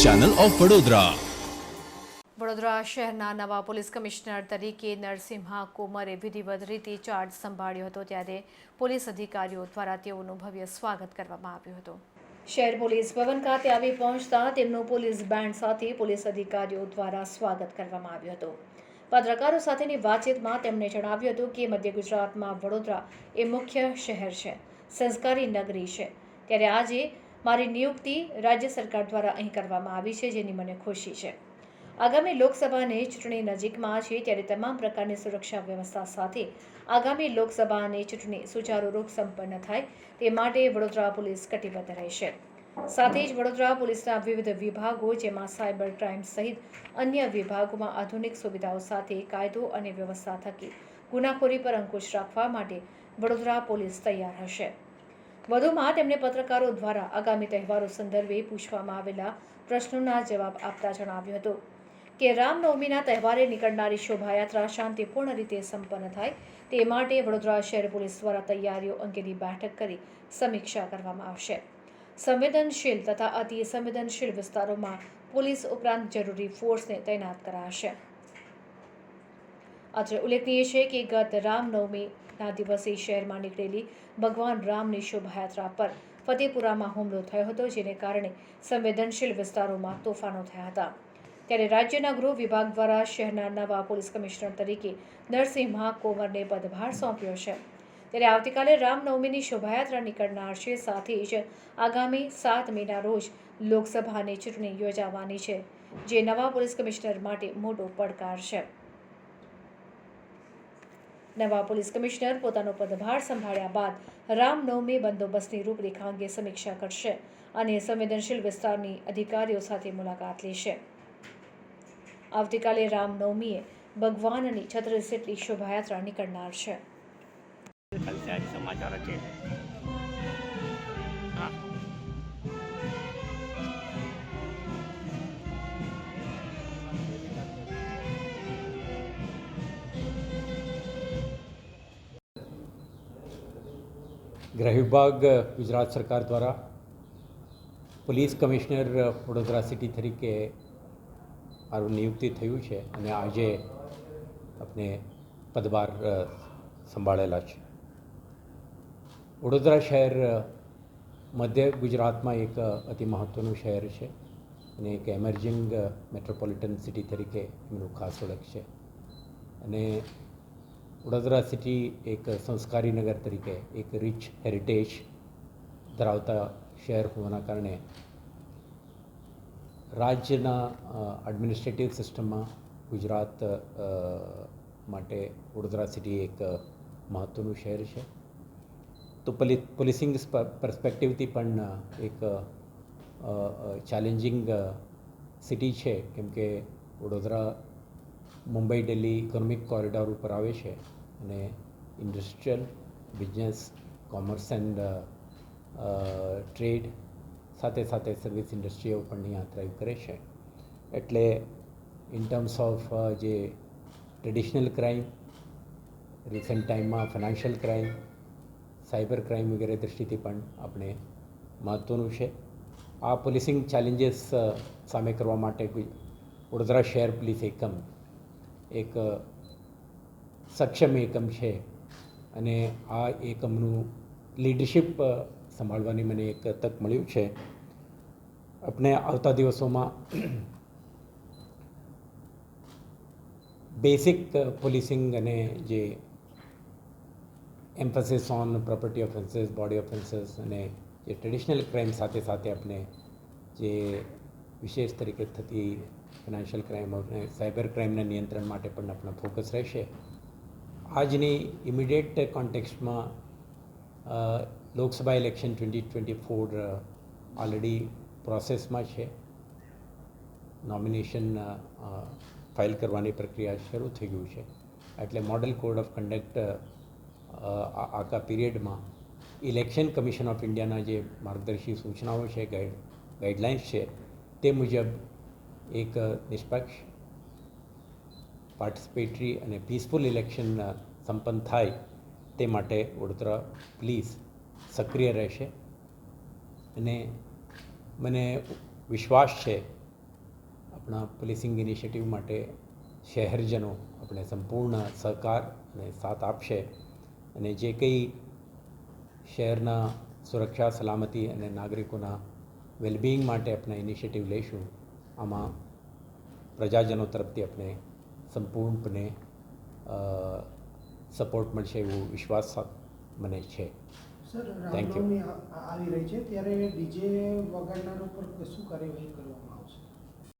Channel of Vadodara. Vadodara શહેરના નવા police commissioner તરીકે નરસિંહા કોમરે વિધિવત રીતે ચાર્જ સંભાળ્યો હતો ત્યારે પોલીસ અધિકારીઓ દ્વારા તેઓનું ભવ્ય સ્વાગત કરવામાં આવ્યું હતું. શહેર પોલીસ ભવન ખાતે આવી પહોંચતા તેમનું પોલીસ બેન્ડ સાથે પોલીસ અધિકારીઓ દ્વારા સ્વાગત કરવામાં આવ્યું હતું. પત્રકારો સાથેની વાતચીતમાં તેમણે જણાવ્યું હતું કે મધ્ય ગુજરાતમાં વડોદરા એ મુખ્ય શહેર છે, સંસ્કારી નગરી છે. ત્યારે આજે મારી નિયુક્તિ રાજ્ય સરકાર દ્વારા અહીં કરવામાં આવી છે, જેની મને ખુશી છે. આગામી લોકસભાની ચૂંટણી નજીકમાં છે, ત્યારે તમામ પ્રકારની સુરક્ષા વ્યવસ્થા સાથે આગામી લોકસભાની ચૂંટણી સુચારુ રૂપ સંપન્ન થાય તે માટે વડોદરા પોલીસ કટિબદ્ધ રહેશે. સાથે જ વડોદરા પોલીસના વિવિધ વિભાગો, જેમાં સાયબર ક્રાઇમ સહિત અન્ય વિભાગોમાં આધુનિક સુવિધાઓ સાથે કાયદો અને વ્યવસ્થા થકી ગુનાખોરી પર અંકુશ રાખવા માટે વડોદરા પોલીસ તૈયાર હશે. વધુમાં તેમણે પત્રકારો દ્વારા આગામી તહેવારો સંદર્ભે પૂછવામાં આવેલા પ્રશ્નોના જવાબ આપતા જણાવ્યું હતું કે રામનવમીના તહેવારે નીકળનારી શોભાયાત્રા શાંતિપૂર્ણ રીતે સંપન્ન થાય તે માટે વડોદરા શહેર પોલીસ દ્વારા તૈયારીઓ અંગેની બેઠક કરી સમીક્ષા કરવામાં આવશે. સંવેદનશીલ તથા અતિ સંવેદનશીલ વિસ્તારોમાં પોલીસ ઉપરાંત જરૂરી ફોર્સને તૈનાત કરાશે. અત્રે ઉલ્લેખનીય છે કે ગત રામનવમીના દિવસે શહેરમાં નીકળેલી ભગવાન રામની શોભાયાત્રા પર ફતેપુરામાં હુમલો થયો હતો, જેને કારણે સંવેદનશીલ વિસ્તારોમાં તોફાનો થયા હતા. ત્યારે રાજ્યના ગૃહ વિભાગ દ્વારા શહેરના નવા પોલીસ કમિશનર તરીકે નરસિંહા કોમરને પદભાર સોંપ્યો છે. ત્યારે આવતીકાલે રામનવમીની શોભાયાત્રા નીકળનાર છે, સાથે જ આગામી સાત મેના રોજ લોકસભાની ચૂંટણી યોજાવાની છે, જે નવા પોલીસ કમિશનર માટે મોટો પડકાર છે. નવા પોલીસ કમિશનર પોતાનો પદભાર સંભાળ્યા બાદ રામનવમી બંદોબસ્તની રૂપરેખા અંગે સમીક્ષા કરશે અને સંવેદનશીલ વિસ્તારની અધિકારીઓ સાથે મુલાકાત લેશે. આવતીકાલે રામનવમીએ ભગવાનની છત્રીસ જેટલી શોભાયાત્રા નીકળનાર છે. છે. ગૃહ વિભાગ ગુજરાત સરકાર દ્વારા પોલીસ કમિશનર વડોદરા સિટી તરીકે મારું નિયુક્તિ થયું છે અને આજે આપણે પદભાર સંભાળેલા છે વડોદરા શહેર મધ્ય ગુજરાતમાં એક અતિ મહત્ત્વનું શહેર છે અને એક એમર્જિંગ મેટ્રોપોલિટન સિટી તરીકે એમનું ખાસ ઓળખ છે અને વડોદરા સિટી એક સંસ્કારી નગર તરીકે એક રિચ હેરિટેજ ધરાવતા શહેર હોવાના કારણે રાજ્યના એડમિનિસ્ટ્રેટિવ સિસ્ટમમાં ગુજરાત માટે વડોદરા સિટી એક મહત્ત્વનું શહેર છે. તો પોલી પોલીસિંગ પર્સપેક્ટિવથી પણ એક ચેલેન્જિંગ સિટી છે. કેમ કે વડોદરા મુંબઈ, દિલ્હી ઇકોનોમિક કોરિડોર ઉપર આવે છે અને industrial business, commerce and trade સાથે સાથે સર્વિસ ઇન્ડસ્ટ્રીઓ પણ અહીંયા ડ્રાઈવ કરે છે. એટલે ઇન ટર્મ્સ ઓફ જે ટ્રેડિશનલ ક્રાઇમ રિસન્ટ ટાઈમમાં ફાઇનાન્શિયલ ક્રાઇમ સાયબર ક્રાઇમ વગેરે દૃષ્ટિથી પણ આપણે મહત્ત્વનું છે. આ પોલીસિંગ ચેલેન્જીસ સામે કરવા માટે વડોદરા શહેર પોલીસ એકમ એક સક્ષમ એકમ છે. અને આ એકમનું લીડરશિપ સંભાળવાની મને એક તક મળ્યું છે. આપણે આવતા દિવસોમાં બેસિક પોલીસિંગ અને જે emphasis on property offences body offences અને જે ટ્રેડિશનલ ક્રાઇમ સાથે સાથે આપણે જે વિશેષ તરીકે થતી ફિનાન્શિયલ ક્રાઇમ અને સાયબર ક્રાઇમના નિયંત્રણ માટે પણ આપણો ફોકસ રહેશે. આજની immediate કોન્ટેક્સ્ટમાં Lok Sabha election twenty twenty four already પ્રોસેસમાં છે. નોમિનેશન ફાઇલ કરવાની પ્રક્રિયા શરૂ થઈ ગયું છે. એટલે મોડલ કોડ ઓફ કન્ડક્ટ આખા પીરિયડમાં ઇલેક્શન કમિશન ઓફ ઇન્ડિયાના જે માર્ગદર્શી સૂચનાઓ છે ગાઈડ ગાઈડલાઇન્સ છે, તે મુજબ એક નિષ્પક્ષ પાર્ટિસિપેટરી અને પીસફુલ ઇલેક્શન સંપન્ન થાય તે માટે વડોદરા પોલીસ સક્રિય રહેશે. અને મને વિશ્વાસ છે આપણા પોલીસિંગ ઇનિશિયેટિવ માટે શહેરજનો આપણે સંપૂર્ણ સહકાર અને સાથ આપશે. અને જે કંઈ શહેરના સુરક્ષા, સલામતી અને નાગરિકોના વેલબિંગ માટે આપણે ઇનિશિયેટિવ લઈશું આમાં પ્રજાજનો તરફથી આપણે સંપૂર્ણપણે સપોર્ટ મળશે એવો વિશ્વાસ મને છે. સર યુ આવી રહી છે. ત્યારે ડીજે વગાડનાર ઉપર શું કાર્યવાહી કરવામાં